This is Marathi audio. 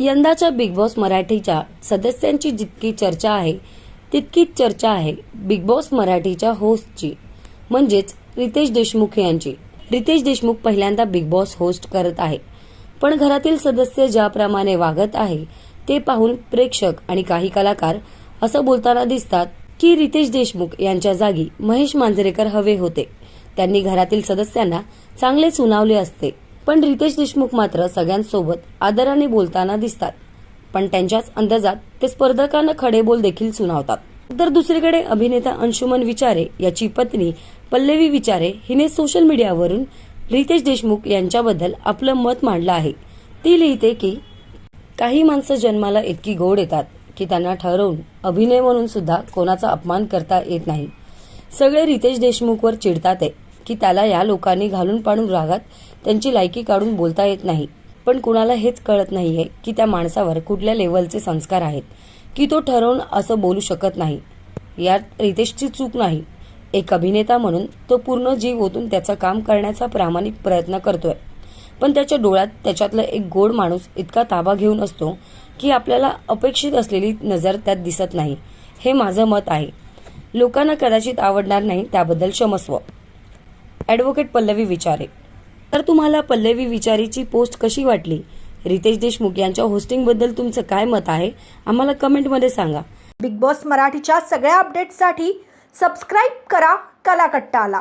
यंदाच्या बिग बॉस मराठीच्या सदस्यांची जितकी चर्चा आहे तितकीच चर्चा आहे बिग बॉस मराठीच्या होस्टची म्हणजेच रितेश देशमुख यांची. रितेश देशमुख पहिल्यांदा बिग बॉस होस्ट करत आहे पण घरातील सदस्य ज्याप्रमाणे वागत आहे ते पाहून प्रेक्षक आणि काही कलाकार असं बोलताना दिसतात की रितेश देशमुख यांच्या जागी महेश मांजरेकर हवे होते. त्यांनी घरातील सदस्यांना चांगले सुनावले असते. पण रितेश देशमुख मात्र सगळ्यांसोबत आदराने बोलताना दिसतात. पण त्यांच्याच अंदाजात ते स्पर्धकांना खडे बोल देखील सुनावतात. तर दुसरीकडे अभिनेता अंशुमन विचारे याची पत्नी पल्लवी विचारे हिने सोशल मीडियावरून रितेश देशमुख यांच्याबद्दल आपलं मत मांडलं आहे. ती लिहिते की काही माणसं जन्माला इतकी गोड येतात की त्यांना ठरवून अभिनय म्हणून सुद्धा कोणाचा अपमान करता येत नाही. सगळे रितेश देशमुखवर चिडतात आहे. की त्याला या लोकांनी घालून पाडून रागात त्यांची लायकी काढून बोलता येत नाही. पण कुणाला हेच कळत नाहीये की त्या माणसावर कुठल्या लेवलचे संस्कार आहेत की तो ठरवून असं बोलू शकत नाही. यात रितेशची चूक नाही. एक अभिनेता म्हणून तो पूर्ण जीव ओतून त्याचं काम करण्याचा प्रामाणिक प्रयत्न करतोय. पण त्याच्या डोळ्यात त्याच्यातला एक गोड माणूस इतका ताबा घेऊन असतो की आपल्याला अपेक्षित असलेली नजर त्यात दिसत नाही. हे माझं मत आहे. लोकांना कदाचित आवडणार नाही त्याबद्दल क्षमस्व. ॲडव्होकेट पल्लवी विचारे. तर तुम्हाला पल्लवी विचारीची पोस्ट कशी वाटली? रितेश देशमुख यांच्या होस्टिंगबद्दल तुमचं काय मत आहे? आम्हाला कमेंटमध्ये सांगा. बिग बॉस मराठीच्या सगळ्या अपडेट्ससाठी सबस्क्राईब करा कलाकट्टाला.